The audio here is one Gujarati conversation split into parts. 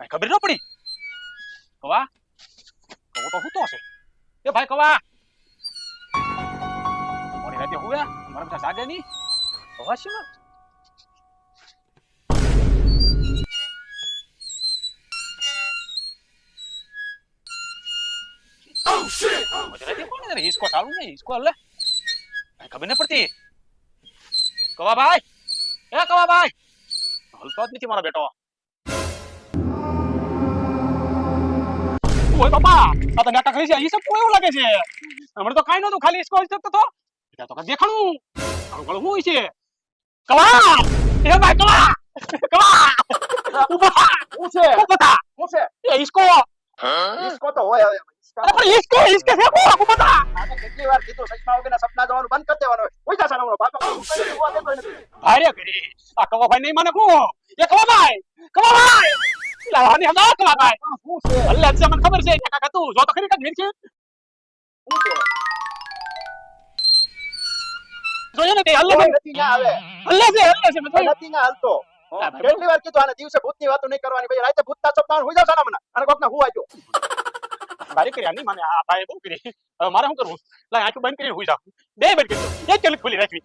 કઈ ખબર ન પડી? કવા? કવો તો હું તો હશે. એ ભાઈ કવા? મોડી રાતે હુએ મારા બધા જાગે નહીં? કવા ને મોડી રાતે કોણ હિસકો ચાલુ ને હિસકો કઈ ખબર ન પડતી? કવા ભાઈ? એ કવા ભાઈ? હલતો જ નથી મારો બેટો. ઓય બાપા આ તો નાટક કરી છે ઈ સબ એવું લાગે છે. હમણાં તો કાઈ નતું ખાલી સ્કોર ઇસકો તો. ત્યાં તો દેખાણું. આવું ગળું હું છે? કવા એ ભાઈ કવા કવા ઊભા હું છે? ઊભા હું છે? એ ઇસકો ડિસ્કો તો હોય હવે પણ ઇસકો ઇસકે છે કો ઊભા આને કેટલી વાર કીધું સચના વગરના સપના જોવાનું બંધ કરી દેવાનું હોય. જા સાનો બાપા કરી. આ કવા ભાઈ નહીં મને કો એ કવા ભાઈ કવા ભાઈ લાવાની હમ ના કવા ભાઈ અલ્લાહ છે મને ખબર છે કાકા તું જો તો ખરી કાક મિરચી શું છે જોયો ને અલ્લાહ કોઈ નથી ના આવે અલ્લાહ છે ના હાલતો કેટલી વાર કીધું આને દિવસે ભૂતની વાતો નહીં કરવાની ભાઈ રાતે ભૂતતા સપના હોઈ જા સાના મને અને કોકને હુવા જો મારી કરી નહીં મને આ ભાઈ બહુ કરી હવે મારે શું કરવું લાય આખું બંધ કરીને હોઈ જાવ બે મિનિટ એક કલાક ખુલી રાખવી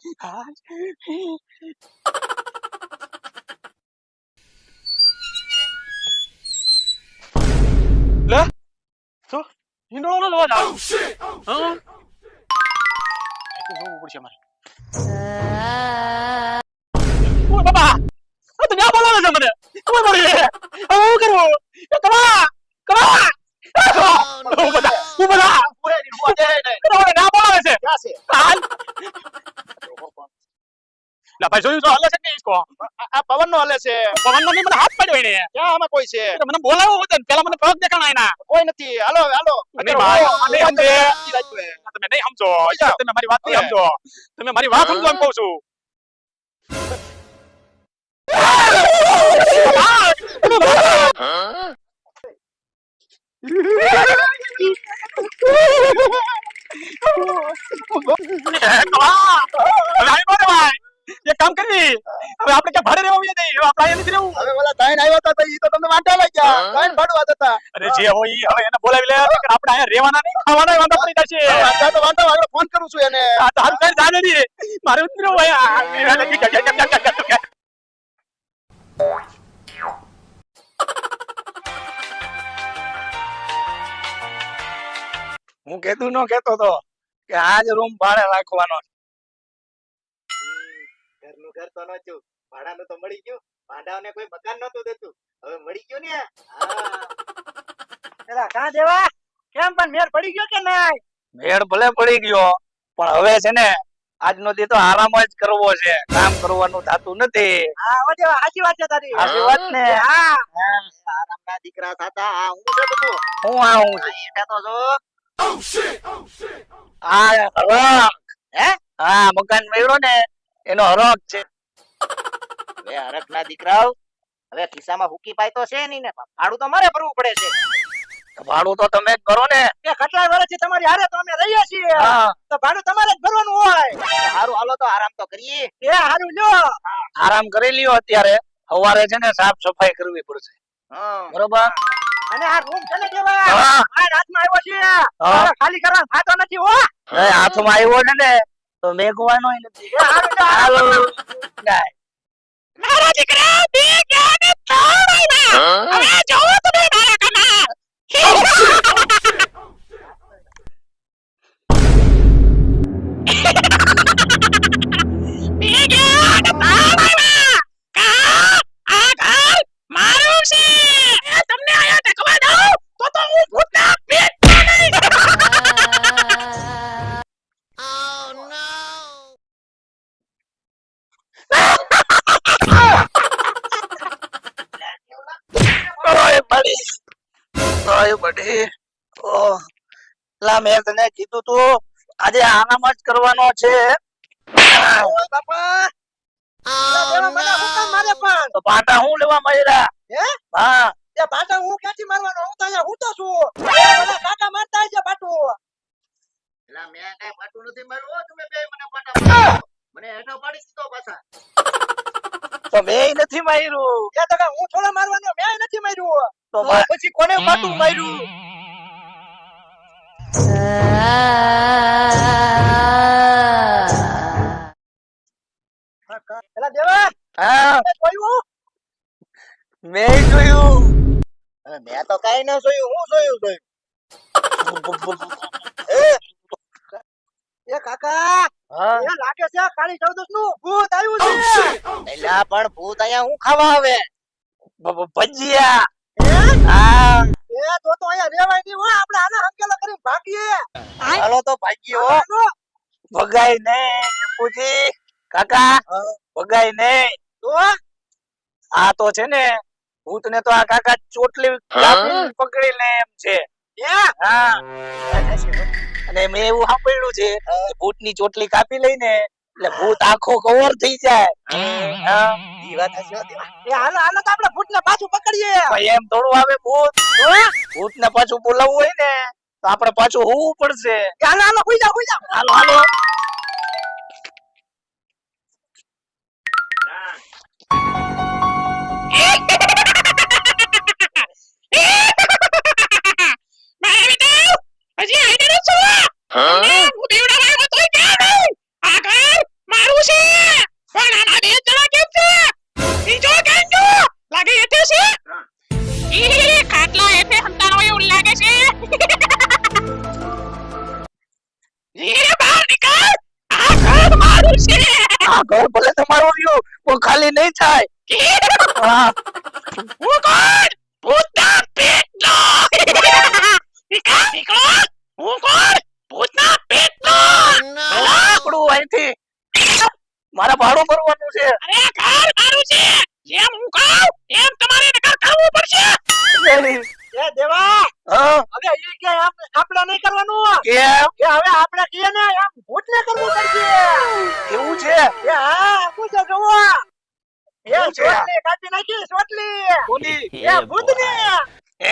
લે તો હિંડોળો નો અવાજ આવે હા આખું જોવું પડશે મારે ઓય બાબા આ તો ના બોલાવે છે મને ખબર પડી હવે હું કરું એ કમા કમા હું બધા હું બધા હુએ નહીં, હુવા દે નહીં. મને ના બોલાવે છે ક્યાં છે હાલ લા ભાઈ જોયું તો હલે છે કે ઈસકો આ- પવન નો હલે છે પવન નો મને હાથ પડ્યો એને ક્યાં આમાં કોઈ છે મને બોલાવો હતો ને પેલા મને પગ દેખાણા એના કોઈ નથી હાલો હાલો નહીં ભાઈ, હુવા- સમજે. હે. તમે નહીં સમજો તમે મારી વાત નહીં સમજો તમે મારી વાત સમજો એમ કહું છું ભાઈ એક કામ કરી. હવે આપણે કે ભાડે રહેવા નહીં હવે આપણે અહીંયા નથી રહેવું. હવે ઓલા તાઈન આવ્યા હતા તો ઈ તો તમને વાંટા લઈ ગયા તાઈન ભાડું હતા. અરે જે હોય ઈ હવે એને બોલાવી લે. આપણે અહીંયા રહેવાના નહીં ખાવાના વાંધા પડી જશે. વાંધા તો વાંધા આગળ ફોન કરું છું એને. આ તો હાલ કરી જાણે રી. મારે ઉતરો ભાઈ હું કેતું ન કેતો તો કે આજ રૂમ ભાડે રાખવાનો છે. ઘર તો નહોતું ભાડાનું તો મળી ગયું. ભાડાઓને કોઈ મકાન નતું દેતું. હવે મળી ગયું ને પેલા કા દેવા. કેમ પણ મેળ પડી ગયો કે નહીં? મેળ ભલે પડી ગયો પણ હવે છે ને આજનો દી તો આરામ જ કરવો છે. કામ કરવાનું થતું નથી. હા ઓ દેવા સાચી વાત છે તારી. સાચી વાત ને? હા. આરામના દીકરા થાતા આ હું છે બધું? હું આ હું છે. એઠા તો જો આ હરખ હે? હા મકાન મળ્યો ને. એનો હરક છે. હવે હરખના દીકરાઓ હવે ખિસ્સામાં હુકી પાય તો છે નહીં ને. ભાડું તો મારે ભરવું પડે છે. ભાડું તો તમે જ ભરો ને. કે કેટલાય વર્ષથી તમારી હારે તો અમે રહીએ છીએ. તો ભાડું તમારે જ ભરવાનું હોય. સારું હાલો તો આરામ તો કરીએ. એ સારું લ્યો. આરામ કરી લ્યો અત્યારે. સવારે છે ને સાફ સફાઈ કરવી પડશે. બરોબર? અને આ રૂમ છે ને કેવા? હા. આ રાતમાં આવ્યો છે. ખાલી કરવા ફાતો નથી હો. એ હાથમાં આવ્યો છે ને. તો મેઘવાનો નથી. મારા દીકરા બે ગયા ને. ત્રણ હવે જોવો તમે મારા કમાલ બે ગયા ને. ત્રણ લા મેં તને કીધું તું આજે આનામાં જ કરવાનો છે. પાટા હું લેવા મળ્યા હે? હા. પાટા હું ક્યાંથી મારવાનો? હું તો હું તો છું. કાકા મારતા છે પાટું. એલા મેં કઈ પાટું નથી માર્યું તમે બે મને પાટા મને હેઠો પાડી દીધો પાછા. તો મેં નથી માર્યું. એ તો હું થોડા મારવાનો? મેં નથી માર્યું. તો પછી કોને પાટું માર્યું? લાગે છે કાળી ચૌદશનું ભૂત આવ્યું છે એલા પણ ભૂત અહીંયા હું ખાવા આવે ભજીયા હે? હા એ તો તો અહીંયા રેવાય નહીં હો આપણે આને હંકેલો કરીને ભાગીએ ચાલો તો ભાગ્યો હાલો. ભગાય નહીં પૂજી કાકા વગાય નહીં. તો આ તો છે ને ભૂત ને તો આ કાકા ચોટલી પકડી લે એમ છે. અને મેં એવું સાંભળ્યું છે ભૂતની ચોટલી કાપી લઈને એટલે ભૂત આખો કવર થઈ જાય. હા. ઈ વાત હશે હો દેવા. એ હાલો હાલો તો આપણે ભૂતને પાછું પકડીએ. ભાઈ એમ થોડું આવે ભૂત. ભૂત ને પાછું બોલાવવું હોય ને તો આપણે પાછું હોવું પડશે. એ હાલો હાલો હુઈ જાઓ હુઈ જાઓ. હાલો હાલો. ઈ ખાટલા એતે હંતાણો એવું લાગે છે. એ બહાર નીકળ! આ ઘર મારું છે. આ ઘર ભલે તમારું રહ્યું પણ ખાલી નહીં થાય. હા. હું કોણ? ભૂતના પેટનો. નીકળ નીકળ. હું કોણ ભૂતના પેટનો લાકડું અહીંથી મારે ભાડું ભરવાનું છે અરે આ ઘર મારું છે જેમ હું કહું એમ તમારે નકર કરવું પડશે એ દેવા હા હવે ઈ કે આપ- આપણે નહીં કરવાનું કેમ કે હવે આપણે કહીએ ને એમ ભૂતને કરવું પડશે કેવું છે એ હા પૂછો જોવો એ શું છે? કાપી નાખી સોટલી એ ભૂતની. એ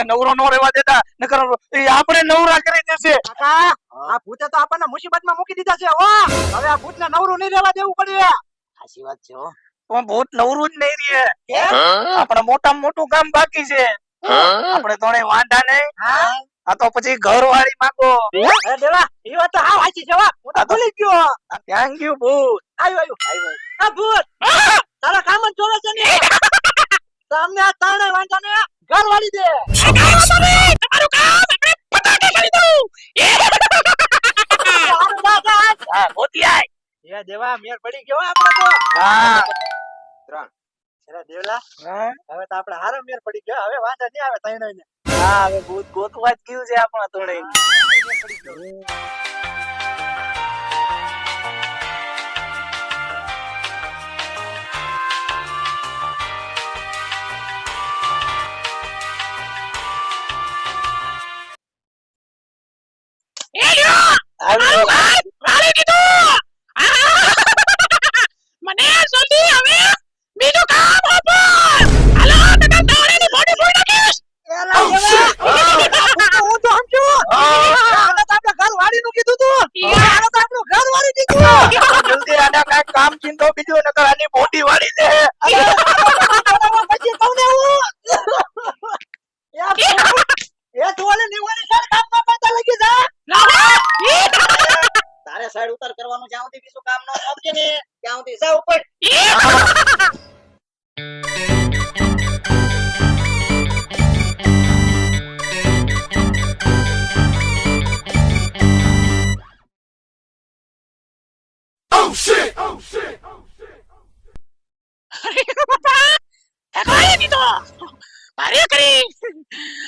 આ નવરો નો રહેવા દેતા નકર એ આપણે નવરા કરી દેશે. કાકા આ ભૂતે તો આપણને મુસીબતમાં મૂકી દીધા છે ઓ હવે આ ભૂતને નવરું નહીં રહેવા દેવું પડે. સાચી વાત છે હો. પણ ભૂત નવરું જ નહીં રહે. આપણે મોટામાં મોટું કામ બાકી છે. આપણે તોણે વાંધા નહીં. હા? આ તો પછી ઘર વાળી માંગો અરે દેવા એ વાત તો હા વાંચી છે હો. હું તો ભૂલી ગયો. થેન્ક યુ ભૂત. આવ્યો આવ્યો આ ભૂત. તારા કામ જ જોવે છે ને? તમને આ તાણે વાંધા ને ઘર વાળી દે. તમારું કામ આપણે પતાકે કરી દઉં હારું જા, જા. હા ભૂતી આય એ દેવા મેર પડી ગયો આપણે તો. હા. અરે દેવલા હવે તો આપણે હારો મેર પડી ગયો હવે વાંધો નહીં આવે તૈણો ને હા હવે ભૂત ગોતવા જ ગયું છે આપણા પડી એ મને જલ્દી હવે બીજું કામ આપો. હાલો નકર તાવડીની બોડી ભૂઈ નાખીશ. એલા દેવા હું તો સમજુ આને તો આપણે ઘર વાળીનું કીધું તું. આને તો આપણું ઘર વાળી દીધું જલ્દી આને કામ ચિંતો બીજું નકર આની બોડી વાળી દે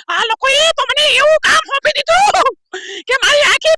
આ લોકોએ તો મને એવું કામ સોંપી દીધું કે મારી આખી